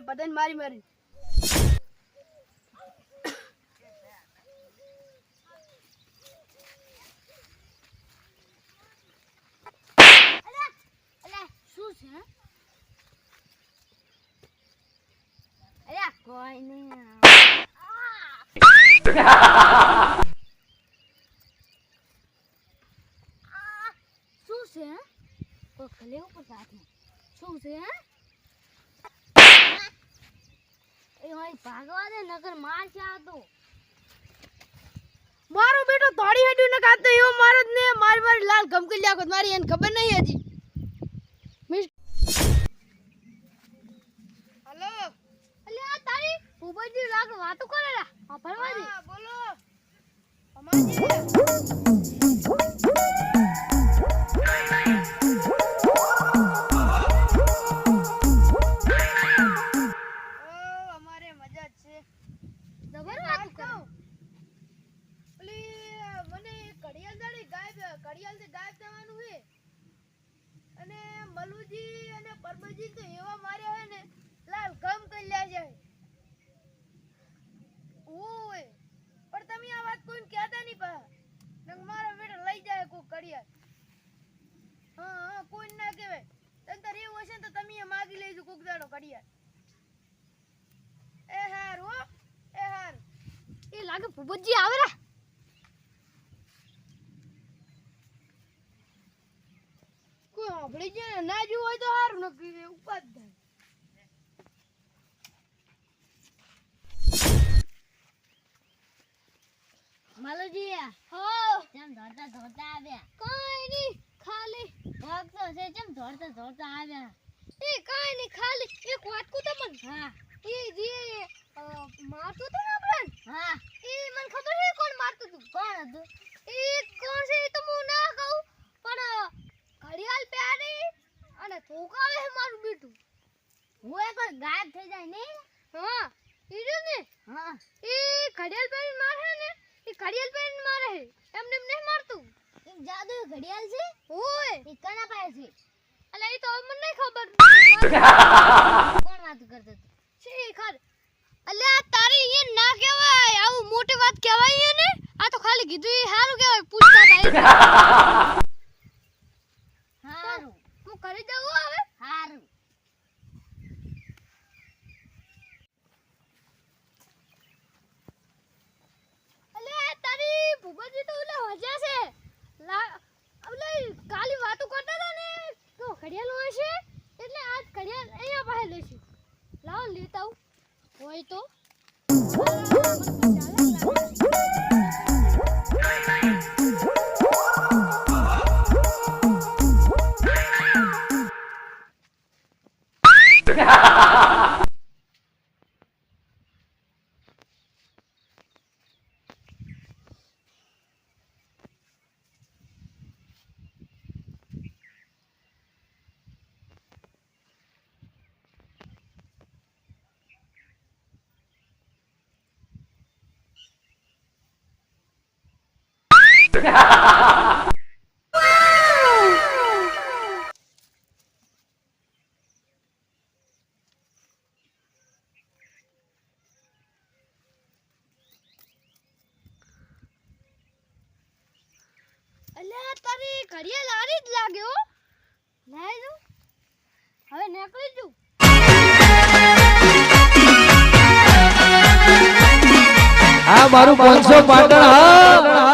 બધાને મારી મારી કોઈ નહીં શું છે? કોઈ ઉપર સાથે શું છે? એ ભાગવા દે નગર માર છે આ તો. મારો બેટો તોડી હેડ્યું ને કાતો એવો મારો જ ને. મારી મારી લાલ ગમકી લાગો મારી એને ખબર નહીં હજી. હલો. અલે આ તારી ફૂબજી લાગ વાતો કરે રા આ હા બોલો. અમારી અને મલુજી અને પરબજી તો એવા માર્યા હોય ને, લાલ ગમ કરી લે જાય ઓય પણ તમે આ વાત કોઈને કહેતા નહીં પા. નંગ મારા બેટા લઈ જાય કોઈ કડિયા હા હા કોઈ ના કહેવાય. તને તારે એવું હશે ને તો તમે માગી લેજો કોક દાડો કડિયા એ હાર હો, એ હાર. એ લાગે ભૂપતજી આવે રા. કોઈ જાય ને ના જોવું હોય તો સારું નક્કી ઉપાદ થાય માલોજી હો. કેમ દોડતા દોડતા આવ્યા. કાઈ નહીં ખાલી. ભક્તો છે કેમ દોડતા દોડતા આવ્યા. એ કાઈ નહીં ખાલી. એક વાત કહું તમને? હા. એ જે મારતો હતો ને આપણને હા એ મને ખબર છે કોણ મારતું હતું કોણ હતું એ કોણ છે એ તો હું ના કહું પણ ઘડિયાળ પહેરી અને ધોકાવે છે મારું બેટું હું એકવાર ગાયબ થઈ જાય ને? હા એ ને. હા. એ ઘડિયાળ પહેરીને મારે ને? એ ઘડિયાળ પહેરીને મારે એમને એમ નહીં મારતું. એ જાદુ ઘડિયાળ છે? ઓય. એ કના પાય છે? અલે એ તો હવે મને નહીં ખબર. કોણ વાત કરતો છે ખર. અલ્યા તારી એ ના કહેવાય. આવું મોટી વાત કહેવાય ને? આ તો ખાલી કીધું એ સારું કહેવાય. પૂછતા થાય હારું. હું કરી દઉં હવે? હારું અલ્યા તારી ભૂપતજી તો ઓલા હજા છે લા ઓલે કાલી વાતો કરતા હતા ને તો ઘડિયાળ હશે? એટલે આ ઘડિયાળ અહીંયા પાસે લઈશું લાવો લેતા હોય તો. અલ્યા તારી ઘડિયાળ લારી જ લાગ્યો લઈ દઉં હવે નીકળી જઉં. આ મારું પાંચસો પાટણ હા.